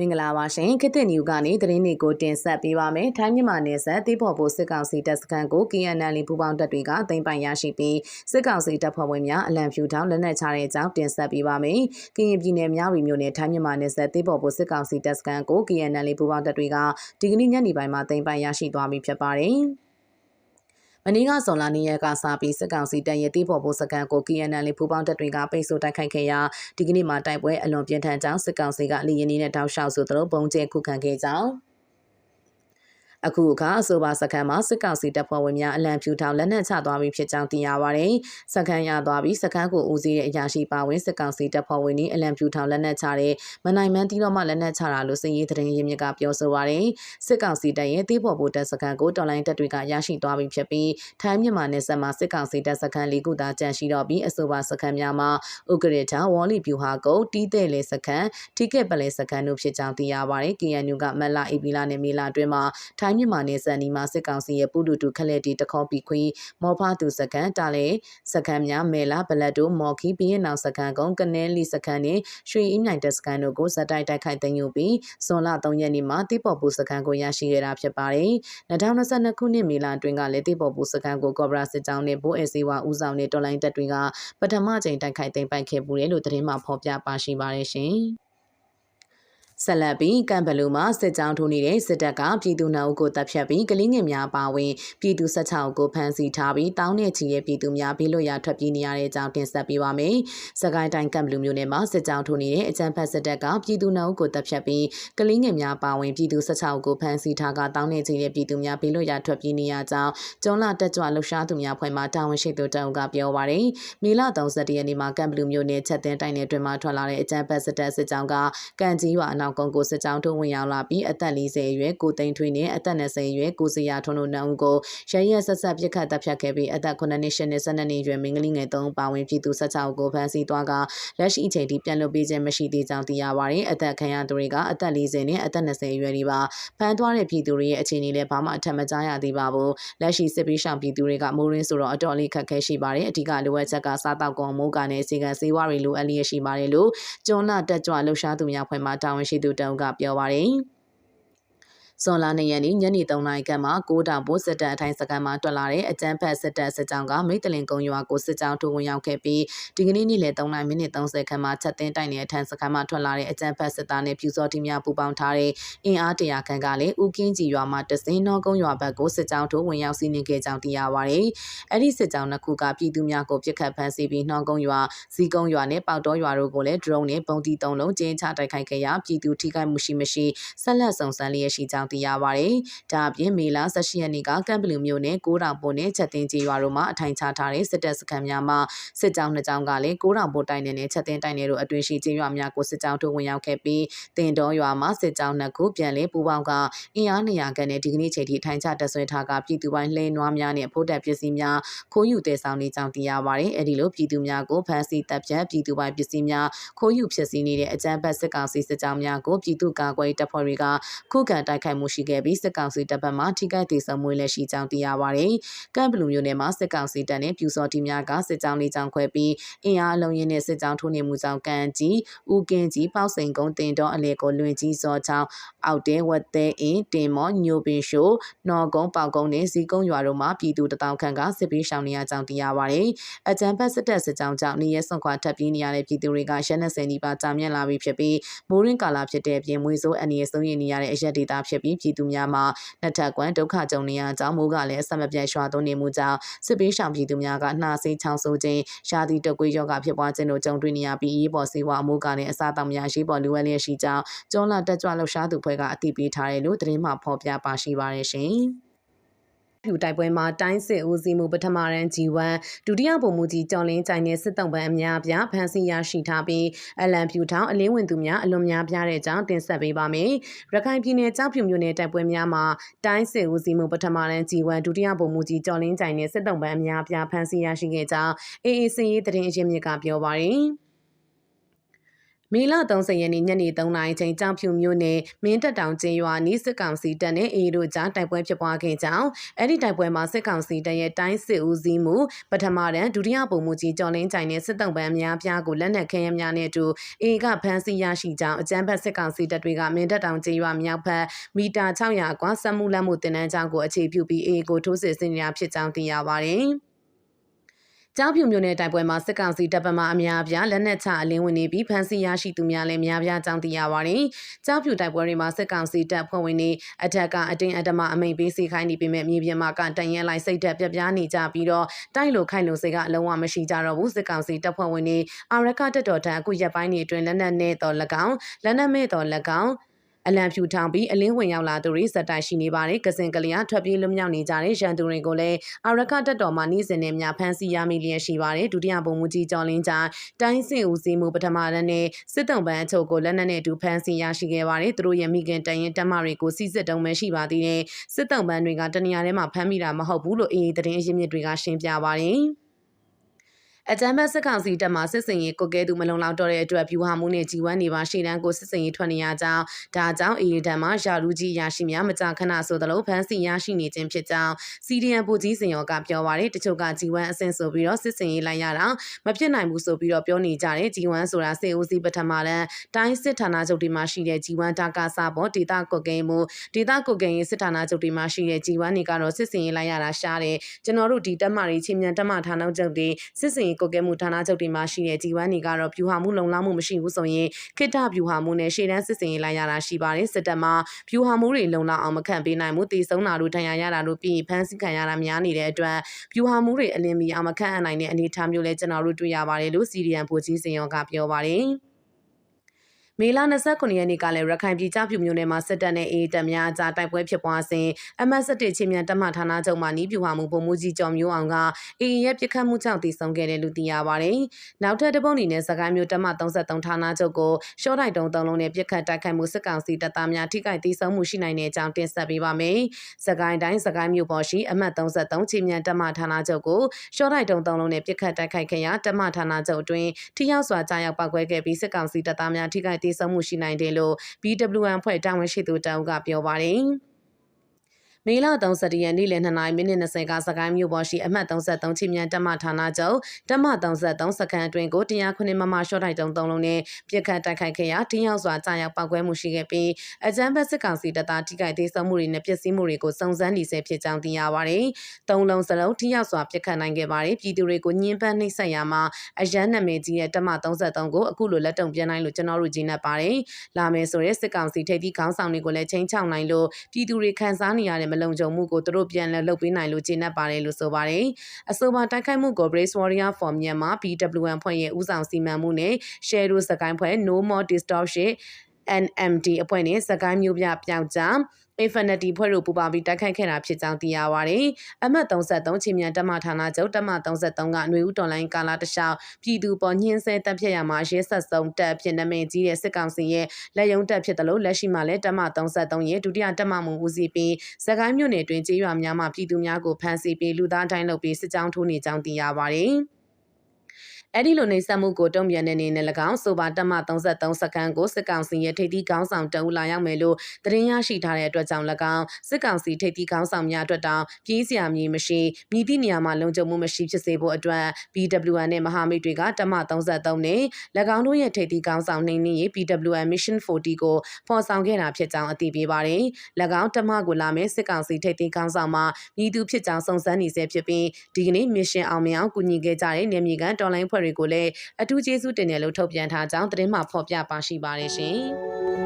မင်္ဂလာပါရှင်ခေတ်သစ်နျူကနေသတင်းတွေကိုတင်ဆက်ပေးပါမယ်။ထိုင်းမြန်မာနယ်စပ်တေးဖို့ဘိုစစ်ကောင်စီတပ်စခန်းကို KNL ပူပေါင်းတပ်တွေကသိမ်းပိုင်ရရှိပြီးစစ်ကောင်စီတပ်ဖွဲ့ဝင်များအလံဖြူထောင်းလက်နက်ချတဲ့အကြောင်းတင်ဆက်ပေးပါမယ်။ကရင်ပြည်နယ်မြဝတီမြို့နယ်ထိုင်းမြန်မာနယ်စပ်တေးဖို့ဘိုစစ်ကောင်စီတပ်စခန်းကို KNL ပူပေါင်းတပ်တွေကဒီကနေ့ညနေပိုင်းမှာသိမ်းပိုင်ရရှိသွားပြီဖြစ်ပါတယ်။ မနေ့ကဇွန်လနေ့ရက်ကစပြီးစစ်ကောင်စီတပ်ရဲ့တိဖို့ဘိုစကန်ကို KNL ပူပေါင်းတပ်တွေကပိတ်ဆို့တိုက်ခိုက်ခဲ့ရာဒီကနေ့မှတိုက်ပွဲအလွန်ပြင်းထန်ကြောင်းစစ်ကောင်စီကလေရင်နေတဲ့တောက်လျှောက်ဆိုသလိုပုံကျဲခုခံခဲ့ကြောင်း အခုအခါအဆိုပါစခန်းမှာစစ်ကောင်စီတပ်ဖွဲ့ဝင်များအလံဖြူထောင်လက်နက်ချသွားပြီးဖြစ်ကြောင်းသိရပါတယ်။စခန်းရသွားပြီးစခန်းကိုဦးစီးတဲ့အရာရှိပါဝင်စစ်ကောင်စီတပ်ဖွဲ့ဝင်တွေအလံဖြူထောင်လက်နက်ချတဲ့မနိုင်မန်းတီးတော့မှလက်နက်ချတာလို့စည်ရေးသတင်းရင်းမြစ်ကပြောဆိုပါတယ်။စစ်ကောင်စီတပ်ရဲ့တေးဖို့ဘိုတပ်စခန်းကိုတော်လိုင်းတပ်တွေကရရှိသွားပြီးဖြစ်ပြီးထိုင်းမြန်မာနယ်စပ်မှာစစ်ကောင်စီတပ်စခန်းလေးခုသာကျန်ရှိတော့ပြီးအဆိုပါစခန်းများမှာဥက္ကရထဝေါ်လီဗျူဟာကုတ်တီးတဲ့လေစခန်းထိကက်ပလဲစခန်းတို့ဖြစ်ကြောင်းသိရပါတယ်။ KNU ကမက်လာအေပီလာနဲ့မေလာအတွင်းမှာထိုင်းမြန်မာနယ်စပ်နီမှာစစ်ကောင်စီရဲ့ပုဒုတူခလက်တီတခေါပီခွေမောဖာတူစကန်တာလေစကန်များမဲလာဘလက်တို့မော်ခီဘီရင်နောက်စကန်ကုန်းကနဲလီစကန်နဲ့ရွှေအင်းမြိုင်တက်စကန်တို့ကိုဇက်တိုက်တိုက်ခိုက်သိမ်းယူပြီးဇွန်လ3ရက်နေ့မှာတိပေါ်ပူစကန်ကိုရရှိခဲ့တာဖြစ်ပါတယ်။2022ခုနှစ်မေလအတွင်းကလည်းတိပေါ်ပူစကန်ကိုကော့ဘရာစစ်ကြောင်းနဲ့ဘိုးအေစီဝါဦးဆောင်တဲ့တော်လိုင်းတပ်တွေကပထမကြိမ်တိုက်ခိုက်သိမ်းပိုက်ခဲ့ပူတယ်လို့သတင်းမှဖော်ပြပါရှိပါတယ်ရှင်။ ဆက်လက်ပြီးကံဘလူမှာစစ်ကြောင်းထိုးနေတဲ့စစ်တပ်ကပြည်သူနှုတ်ကိုတပ်ဖြတ်ပြီးကလေးငယ်များပါဝင်ပြည်သူ16ကိုဖမ်းဆီးထားပြီးတောင်းနဲ့ချီရဲ့ပြည်သူများဘေးလွတ်ရာထွက်ပြေးနေရတဲ့အကြောင်းတင်ဆက်ပေးပါမယ်။စကိုင်းတိုင်းကံဘလူမြို့နယ်မှာစစ်ကြောင်းထိုးနေတဲ့အကြမ်းဖက်စစ်တပ်ကပြည်သူနှုတ်ကိုတပ်ဖြတ်ပြီးကလေးငယ်များပါဝင်ပြည်သူ16ကိုဖမ်းဆီးထားကတောင်းနဲ့ချီရဲ့ပြည်သူများဘေးလွတ်ရာထွက်ပြေးနေရကြောင်းကျွန်းလာတက်ကြွလှုပ်ရှားသူများဖွဲ့မှတာဝန်ရှိသူတောင်ကပြောပါရယ်။မေလ31ရက်နေ့မှာကံဘလူမြို့နယ်ချက်တင်တိုင်းနယ်တွင်မှထွက်လာတဲ့အကြမ်းဖက်စစ်တပ်စစ်ကြောင်းကကံကြီးရွာအနောက်ကုန်းကိုစစ်ကြောင်းထုံးဝင်ရောက်လာပြီးအသက်40အရွယ်ကိုသိန်းထွေးနဲ့အသက်20အရွယ်ကိုစရာထွန်းတို့နှုတ်ကိုရရဆက်ဆက်ပြစ်ခတ်တပ်ဖြတ်ခဲ့ပြီးအသက်9နှစ်8နှစ်12နှစ်အရွယ်မင်းကလေးငယ်3ပါဝင်ပြည်သူ16ကိုဖမ်းဆီးသွားကလက်ရှိအချိန်ထိပြန်လွှတ်ပေးခြင်းမရှိသေးကြောင်းသိရပါတယ်။အသက်ခံရသူတွေကအသက်40နဲ့အသက်20အရွယ်တွေပါဖမ်းသွားတဲ့ပြည်သူတွေရဲ့အခြေအနေလည်းဘာမှအထက်မကြားရသေးပါဘူး။လက်ရှိစစ်ပေးရှောင်ပြည်သူတွေကမိုးရင်းဆိုတော့အတော်လေးခက်ခဲရှိပါတယ်။အဓိကလိုအပ်ချက်ကစားတောက်ကုန်မိုးကနဲ့စီကံစေးဝါတွေလိုအပ်လျက်ရှိပါတယ်လို့ကျွန်းလာတက်ကြွလှုပ်ရှားသူများဖွဲ့မှတာဝန်ရှိသူတအုပ်ကပြောပါတယ်။ ဇွန်လ၂ရက်နေ့ညနေ3နာရီခန့်မှာကိုတာဘိုးစစ်တပ်အထိုင်စခန်းမှာတွက်လာတဲ့အကြမ်းဖက်စစ်တပ်စစ်ကြောင်းကမိတ်တလင်ကုန်းရွာကိုစစ်ကြောင်းထိုးဝင်ရောက်ခဲ့ပြီးဒီကနေ့နေ့လယ်3နာရီမိနစ်30ခန့်မှာချက်သိမ်းတိုက်နေတဲ့အထက်စခန်းမှာထွက်လာတဲ့အကြမ်းဖက်စစ်သားနဲ့ပြူစောတိများပူးပေါင်းထားတဲ့အင်အားတရာခန့်ကလည်းဦးကင်းကြီးရွာမှာတစင်းတော်ကုန်းရွာဘက်ကိုစစ်ကြောင်းထိုးဝင်ရောက်စီးနင်းခဲ့ကြောင်းသိရပါတယ်။အဲ့ဒီစစ်ကြောင်းနှစ်ခုကပြည်သူများကိုပြစ်ခတ်ဖမ်းဆီးပြီးနှောင်းကုန်းရွာ၊ဇီကုန်းရွာနဲ့ပေါက်တော်ရွာတို့ကိုလည်း drone နဲ့ပုံတီ၃လုံးကျင်းချတိုက်ခိုက်ခဲ့ရာပြည်သူထိခိုက်မှုရှိမရှိဆက်လက်စုံစမ်းလျက်ရှိကြောင်းသိရပါတယ်။ဒါအပြင်မေလ18ရက်နေ့ကကမ်ဘလူမြို့နယ်ကိုးတောင်ပေါ်နဲ့ချက်တင်ကြီးရွာတို့မှာအထိုင်ချထားတဲ့စစ်တပ်စခန်းများမှာစစ်ကြောင်းနှစ်ကြောင်းကလည်းကိုးတောင်ပေါ်တိုင်နယ်နဲ့ချက်တင်တိုင်နယ်တို့အတွင်းရှိကြီးရွာများကိုစစ်ကြောင်းထိုးဝင်ရောက်ခဲ့ပြီးတင်တော်ရွာမှာစစ်ကြောင်းနှစ်ခုပြန်လည်ပူးပေါင်းကအင်အား200ခန့်နဲ့ဒီကနေ့ချိန်ထိထိုင်ချတပ်ဆွဲထားကပြည်သူပိုင်းလှဲနွားများနဲ့ဖိုးတက်ပစ္စည်းများခိုးယူတည်ဆောင်နေကြောင်းသိရပါတယ်။အဲဒီလိုပြည်သူများကိုဖမ်းဆီးတပ်ဖြတ်ပြည်သူပိုင်းပစ္စည်းများခိုးယူဖြစ်စီနေတဲ့အကြမ်းဖက်စစ်ကောင်စီစစ်ကြောင်းများကိုပြည်သူ့ကာကွယ်တပ်ဖွဲ့တွေကခုခံတိုက်ခိုက်မှုရှိခဲ့ပြီးစစ်ကောင်စီတပ်ဖက်မှထိခိုက်ဒေဆုံးမွေးလက်ရှိကြောင်းသိရပါတယ်။ကမ်ဘလူမျိုးနယ်မှာစစ်ကောင်စီတပ်နဲ့ပြူစော်တီများကစစ်ကြောင်းလေးကြောင်းခွဲပြီးအင်အားအလုံးရင်းနဲ့စစ်ကြောင်းထိုးနေမှုကြောင့်ကန်ကြီးဦးကင်းကြီးပေါက်စိန်ကုန်းတင်တော်အလဲကိုလွင်ကြီးစောချောင်းအောက်တဲဝတ်သေးအင်းတင်မော့ညိုပင်ရှိုးနော်ကုန်းပေါကုန်းနဲ့ဇီကုန်းရွာတို့မှာပြည်သူတထောင်ခန့်ကစစ်ပေးရှောင်နေရကြောင်းသိရပါတယ်။အကြံဖက်စစ်တပ်စစ်ကြောင်းကြောင့်နေရဲစွန့်ခွာထပ်ပြေးနေရတဲ့ပြည်သူတွေကရှမ်း20နီးပါးကြာမြင့်လာပြီဖြစ်ပြီးမိုးရင်းကာလာဖြစ်တဲ့ပြင်မွေးစိုးအန်ရီဆုံးရနေရတဲ့အရက်ဒေတာဖြစ်ပြီးပြည်သူများမှာနှစ်ထပ်ကွမ်းဒုက္ခကြုံနေရကြောင်းမိုးကလည်းအဆက်မပြတ်ရွာသွန်းနေမှုကြောင့်စစ်ပေးရှောင်ပြည်သူများကနှာစေးချောင်းဆိုးခြင်းရှားသည့်တုပ်ကွေးရောဂါဖြစ်ပွားခြင်းတို့ကြုံတွေ့နေရပြီးရေးပေါ်စေဝါအမိုးကလည်းအစားတောက်များရေးပေါ်လူဝဲလျက်ရှိကြောင်းကျွန်းလာတက်ကြွလှုပ်ရှားသူဖွဲ့ကအသိပေးထားတယ်လို့သတင်းမှဖော်ပြပါရှိပါရရှင်။ ဖြူတိုက်ပွဲမှာတိုင်းစစ်ဦးစီးမှုပထမရန် G1 ဒုတိယဗိုလ်မှူးကြီးကျော်လင်းကြိုင်နဲ့စစ်တုံးပန်းအများပြဖမ်းဆီးရရှိထားပြီးအလံဖြူထောင်အလင်းဝင်သူများအလွန်များပြတဲ့အကြောင်းတင်ဆက်ပေးပါမယ်။ရခိုင်ပြည်နယ်ကြောက်ဖြူမြို့နယ်တိုက်ပွဲများမှာတိုင်းစစ်ဦးစီးမှုပထမရန် G1 ဒုတိယဗိုလ်မှူးကြီးကျော်လင်းကြိုင်နဲ့စစ်တုံးပန်းအများပြဖမ်းဆီးရရှိခဲ့ကြောင်း AAC သတင်းအရင်းမြစ်ကပြောပါရယ်။ မေလ30ရက်နေ့ညနေ3နာရီချိန်ကြောင်ဖြူမြို့နယ်မင်းတက်တောင်ကျင်းရွာနီးစစ်ကောင်စီတပ်နဲ့အေးတို့ကြားတိုက်ပွဲဖြစ်ပွားခဲ့ကြောင်းအဲ့ဒီတိုက်ပွဲမှာစစ်ကောင်စီတပ်ရဲ့တိုင်းစစ်ဦးစီးမှုပထမတန်းဒုတိယပုံမှုကြီးကျော်လင်းကြိုင်နဲ့စစ်တုံးပန်းများပြားကိုလက်နက်ခဲယမ်းများနဲ့အတူအေကဖမ်းဆီးရရှိကြောင်းအကြမ်းဖက်စစ်ကောင်စီတပ်တွေကမင်းတက်တောင်ကျင်းရွာမြောက်ဘက်မီတာ600အကွာစက်မှုလက်မှုတင်နန်းကျောင်းကိုအခြေပြုပြီးအေကိုထိုးစစ်ဆင်နေတာဖြစ်ကြောင်းသိရပါတယ်။ ကြောင်ဖြူမြို့နယ်တိုက်ပွဲမှာစစ်ကောင်စီတပ်ပမာအများအပြားလက်နက်ချအလင်းဝင်နေပြီးဖမ်းဆီးရရှိသူများလည်းများပြားကြောင်းသိရပါတယ်။ကြောင်ဖြူတိုက်ပွဲတွေမှာစစ်ကောင်စီတပ်ဖွဲ့ဝင်တွေအထက်ကအတင်းအဓမ္မအမိန်ပေးစီခိုင်းနေပေမဲ့မြေပြင်မှာကတန်ရဲလိုက်စိတ်သက်ပြပြားနေကြပြီးတော့တိုက်လိုခိုင်လိုစိတ်ကအလုံးဝမရှိကြတော့ဘူးစစ်ကောင်စီတပ်ဖွဲ့ဝင်တွေအာရကတက်တော်ထံအခုရက်ပိုင်းတွေအတွင်းလက်နက်နဲ့တော်၎င်းလက်နက်မဲ့တော်၎င်း အလံဖြူထောင်ပြီးအလင်းဝင်ရောက်လာသူတွေစက်တိုက်ရှိနေပါတယ်။ကစင်ကလေးကထွက်ပြေးလွတ်မြောက်နေကြတဲ့ရန်သူတွေကိုလည်းအာရခတက်တော်မှာနေ့စဉ်နဲ့များဖမ်းဆီးရမိလျက်ရှိပါတယ်။ဒုတိယပုံမူကြီးကျော်လင်းကြတိုင်းစစ်ဦးစီးမှုပထမတန်းနဲ့စစ်တုံးပန်းအချုပ်ကိုလက်နက်နဲ့အတူဖမ်းဆီးရရှိခဲ့ပါတယ်။သူတို့ရဲ့မိခင်တရင်တက်မတွေကိုစီစစ်တုံးပဲရှိပါသေးတယ်။စစ်တုံးပန်းတွေကတနေရာထဲမှာဖမ်းမိတာမဟုတ်ဘူးလို့အေးသတင်းအရင်းမြစ်တွေကရှင်းပြပါတယ်။ အကြမ်းဖက်စစ်ကောင်စီတပ်မှစစ်စင်ရေးကိုကဲသူမလုံလောက်တော့တဲ့အတွက်ဖြူဟာမှုနဲ့ကြီးဝမ်းနေပါရှေ့တန်းကိုစစ်စင်ရေးထွက်နေရကြောင်းဒါကြောင့်အေရီတံမှာယာလူကြီးရရှိများမကြာခဏဆိုသလိုဖမ်းဆီးရရှိနေခြင်းဖြစ်ကြောင်းစီဒီအန်ပူကြီးစင်ရောကပြောပါရယ်တချို့ကကြီးဝမ်းအဆင့်ဆိုပြီးတော့စစ်စင်ရေးလိုက်ရတာမဖြစ်နိုင်ဘူးဆိုပြီးတော့ပြောနေကြတယ်ကြီးဝမ်းဆိုတာစေဦးစီးပထမလန်တိုင်းစစ်ဌာနချုပ်တွေမှာရှိတဲ့ကြီးဝမ်းတာကာစာပေါ်ဒေတာကုတ်ကိန်းမှုဒေတာကုတ်ကိန်းရေးစစ်ဌာနချုပ်တွေမှာရှိတဲ့ကြီးဝမ်းတွေကတော့စစ်စင်ရေးလိုက်ရတာရှားတယ်ကျွန်တော်တို့ဒီတက်မတွေချင်းမြန်တက်မဌာနချုပ်တွေစစ်စင်ရေးကုတ်ကိန်းမှုဌာနချုပ်တွေမှာရှိတဲ့ကြီးဝမ်းတွေကတော့ဖြူဟာမှုလုံလောက်မှုမရှိဘူးဆိုရင်ခိတ္တဖြူဟာမှုနဲ့ရှေ့တန်းစစ်စင်ရေးလိုက်ရတာရှိပါတယ်စစ်တပ်မှာဖြူဟာမှုတွေလုံလောက်အောင်မခံပေးနိုင်မှုတည်ဆုံးတာတို့ထံရရတာတို့ပြီးဖမ်းဆီးခံရတာများနေတဲ့အတွက်ဖြူဟာမှုတွေအလင်းမီအောင်မခံအနိုင်တဲ့အနေအထားမျိုးလဲကျွန်တော်တို့တွေ့ရပါတယ်လို့စီရီယန်ဘူကြီးစင်ရောကပြောပါတယ် မေလ29ရက်နေ့ကလည်းရခိုင်ပြည်ကြောက်ဖြူမြို့နယ်မှာစစ်တပ်နဲ့အေးတပ်များအကြားတိုက်ပွဲဖြစ်ပွားစဉ်အမတ်စစ်တေချင်းမြန်တမဌာနချုပ်မှနီးပြူဟာမှုပုံမှုကြီးကျော်မျိုးအောင်ကအေးရဲ့ပြစ်ခတ်မှုကြောင့်တည်ဆုံခဲ့တယ်လို့သိရပါတယ်။နောက်ထပ်တပုတ်အနေနဲ့စကိုင်းမျိုးတမ33ဌာနချုပ်ကိုရှော့တိုက်တုံးသုံးလုံးနဲ့ပြစ်ခတ်တိုက်ခိုက်မှုစစ်ကောင်စီတပ်သားများထိခိုက်တည်ဆုံမှုရှိနိုင်တဲ့အကြောင်းတင်ဆက်ပေးပါမယ်။စကိုင်းတိုင်းစကိုင်းမျိုးပေါ်ရှိအမတ်33ချင်းမြန်တမဌာနချုပ်ကိုရှော့တိုက်တုံးသုံးလုံးနဲ့ပြစ်ခတ်တိုက်ခိုက်ခဲ့ရာတမဌာနချုပ်အတွင်းထိရောက်စွာကြားရောက်ပောက်ကွဲခဲ့ပြီးစစ်ကောင်စီတပ်သားများထိခိုက်တည်ဆုံမှုရှိနိုင်တယ်လို့ BWN ဖွဲ့တာဝန်ရှိသူတအုပ်ကပြောပါတယ်။ မေလ31ရက်နေ့လယ်2နာရီမိနစ်20ကစကိုင်းမြို့ပေါ်ရှိအမှတ်33ချင်းမြန်တက်မဌာနချုပ်တက်မ33စကန်အတွင်းကို109မမရှော့တိုက်တုံး3လုံးနဲ့ပြစ်ခတ်တိုက်ခိုက်ခဲ့ရာတင်းရောက်စွာကြာရောက်ပောက်ကွဲမှုရှိခဲ့ပြီးအကြမ်းဖက်စစ်ကောင်စီတပ်သားထိခိုက်ဒေဆုံးမှုတွေနဲ့ပျက်စီးမှုတွေကိုစုံစမ်းနေဆဲဖြစ်ကြောင်းသိရပါတယ်။သုံးလုံးစလုံးတင်းရောက်စွာပြစ်ခတ်နိုင်ခဲ့ပါတယ်။ပြည်သူတွေကိုညှဉ်းပန်းနှိပ်စက်ရာမှာအရန်နာမည်ကြီးတဲ့တက်မ33ကိုအခုလိုလက်တုံပြန်နိုင်လို့ကျွန်တော်တို့ဂျင်းနေပါတယ်။လာမယ်ဆိုရဲစစ်ကောင်စီထိပ်သီးခေါင်းဆောင်တွေကိုလည်းချိန်ချောက်နိုင်လို့ပြည်သူတွေခံစားနေရတဲ့မလုံခြုံမှုကိုသူတို့ပြန်လည်လုပ်ပေးနိုင်လို့ကျေနပ်ပါတယ်လို့ဆိုပါတယ်။အဆိုပါတိုက်ခိုက်မှုကို Brace Warrior for Myanmar BWN ဖွဲ့ရဲ့ဦးဆောင်စီမံမှုနဲ့ Share တို့စကိုင်းဖွဲ့ No More Distortion NMD အဖွဲ့နဲ့စကိုင်းမျိုးပြပြောက်ကြ Infinity ဖွဲ့တို့ပူပေါင်းပြီးတိုက်ခိုက်ခဲ့တာဖြစ်ကြောင်းသိရပါတယ်။အမှတ်33ချင်းမြန်တမဌာနချုပ်တမ33ကຫນွေဦးတော်လိုင်းကာလာတလျှောက်ပြည်သူပေါ်ညှင်းဆဲတပ်ဖြတ်ရမှာရဲဆက်ဆုံးတပ်ဖြစ်နာမည်ကြီးတဲ့စစ်ကောင်စီရဲ့လက်ယုံတပ်ဖြစ်တယ်လို့လက်ရှိမှာလည်းတမ33ရဲ့ဒုတိယတမမှုဦးစီးပြီးစကိုင်းမြို့နယ်တွင်ကြေးရွာများမှာပြည်သူများကိုဖမ်းဆီးပြီးလူသားတိုင်းလုပ်ပြီးစစ်ကြောင်းထိုးနေကြောင်းသိရပါတယ်။ အဲ့ဒီလိုနေဆက်မှုကိုတုံ့ပြန်တဲ့အနေနဲ့၎င်းဆိုပါတက်မ33စကန်ကိုစစ်ကောင်စီရဲ့ထိပ်သီးခေါင်းဆောင်တအူလာရောက်မယ်လို့သတင်းရရှိထားတဲ့အတွက်ကြောင့်၎င်းစစ်ကောင်စီထိပ်သီးခေါင်းဆောင်များအတွက်တောင်ပြည်စရာမြေမရှိမြည်သည့်နေရာမှာလုံခြုံမှုမရှိဖြစ်စေဖို့အတွက် BWN နဲ့မဟာမိတ်တွေကတက်မ33နဲ့၎င်းတို့ရဲ့ထိပ်သီးခေါင်းဆောင်နှိမ့်နှင်းရေး BWN Mission 40ကိုဖော်ဆောင်ခဲ့တာဖြစ်ကြောင်းအသိပေးပါတယ်။၎င်းတက်မကိုလာမဲ့စစ်ကောင်စီထိပ်သီးခေါင်းဆောင်မှာမြည်သူဖြစ်ကြောင်းစုံစမ်းနေဆဲဖြစ်ပြီးဒီကနေ့ mission အောင်မြင်အောင်ကူညီခဲ့ကြတဲ့နေမြေကန်တော်လိုင်းဖွဲ့တွေကိုလည်းအထူးကျေးဇူးတင်တယ်လို့ထုတ်ပြန်ထားကြောင်းသတင်းမှဖော်ပြပါရှိပါတယ်ရှင်။